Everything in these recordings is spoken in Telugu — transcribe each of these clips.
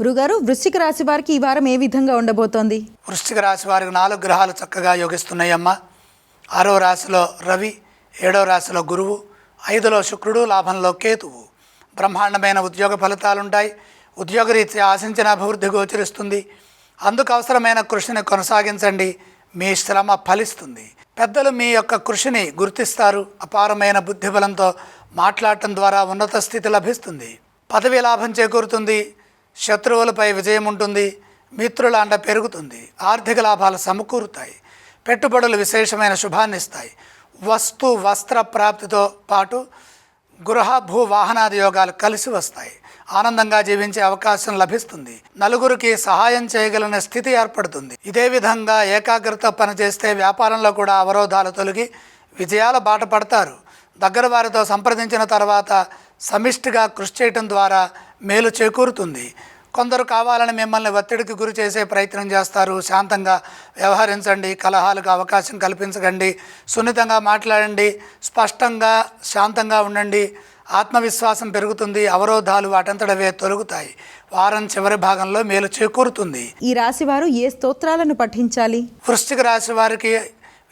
గురుగారు వృశ్చిక రాశి వారికి ఈ వారం ఏ విధంగా ఉండబోతోంది? వృశ్చిక రాశి వారికి నాలుగు గ్రహాలు చక్కగా యోగిస్తున్నాయమ్మ. ఆరో రాశిలో రవి ఏడో రాశిలో గురువు ఐదులో శుక్రుడు లాభంలో కేతువు. బ్రహ్మాండమైన ఉద్యోగ ఫలితాలుంటాయి. ఉద్యోగరీత్యా ఆశించిన అభివృద్ధి గోచరిస్తుంది. అందుకు అవసరమైన కృషిని కొనసాగించండి. మీ శ్రమ ఫలిస్తుంది. పెద్దలు మీ యొక్క కృషిని గుర్తిస్తారు. అపారమైన బుద్ధిబలంతో మాట్లాడటం ద్వారా ఉన్నత స్థితి లభిస్తుంది. పదవి లాభం చేకూరుతుంది. శత్రువులపై విజయం ఉంటుంది మిత్రుల అండ పెరుగుతుంది ఆర్థిక లాభాలు సమకూరుతాయి పెట్టుబడులు విశేషమైన శుభాన్ని ఇస్తాయి. వస్తు వస్త్ర ప్రాప్తితో పాటు గృహ భూ వాహనాది యోగాలు కలిసి వస్తాయి. ఆనందంగా జీవించే అవకాశం లభిస్తుంది. నలుగురికి సహాయం చేయగలిగిన స్థితి ఏర్పడుతుంది. ఇదే విధంగా ఏకాగ్రత పనిచేస్తే వ్యాపారంలో కూడా అవరోధాలు తొలగి విజయాల బాట పడతారు. దగ్గర వారితో సంప్రదించిన తర్వాత సమిష్టిగా కృషి చేయటం ద్వారా మేలు చేకూరుతుంది. కొందరు కావాలని మిమ్మల్ని ఒత్తిడికి గురి చేసే ప్రయత్నం చేస్తారు. శాంతంగా వ్యవహరించండి. కలహాలకు అవకాశం కల్పించకండి. సున్నితంగా మాట్లాడండి. స్పష్టంగా శాంతంగా ఉండండి. ఆత్మవిశ్వాసం పెరుగుతుంది. అవరోధాలు వాటంతటవే తొలగుతాయి. వారం చివరి భాగంలో మేలు చేకూరుతుంది. ఈ రాశి వారు ఏ స్తోత్రాలను పఠించాలి? వృశ్చిక రాశి వారికి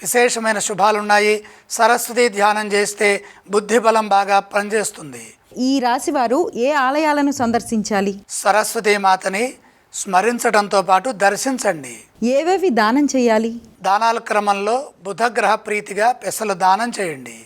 విశేషమైన శుభాలున్నాయి. సరస్వతి ధ్యానం చేస్తే బుద్ధి బలం బాగా పనిచేస్తుంది. ఈ రాశి వారు ఏ ఆలయాలను సందర్శించాలి? సరస్వతి మాతని స్మరించడంతో పాటు దర్శించండి. ఏవేవి దానం చేయాలి? దానాల క్రమంలో బుధగ్రహ ప్రీతిగా పెసలు దానం చేయండి.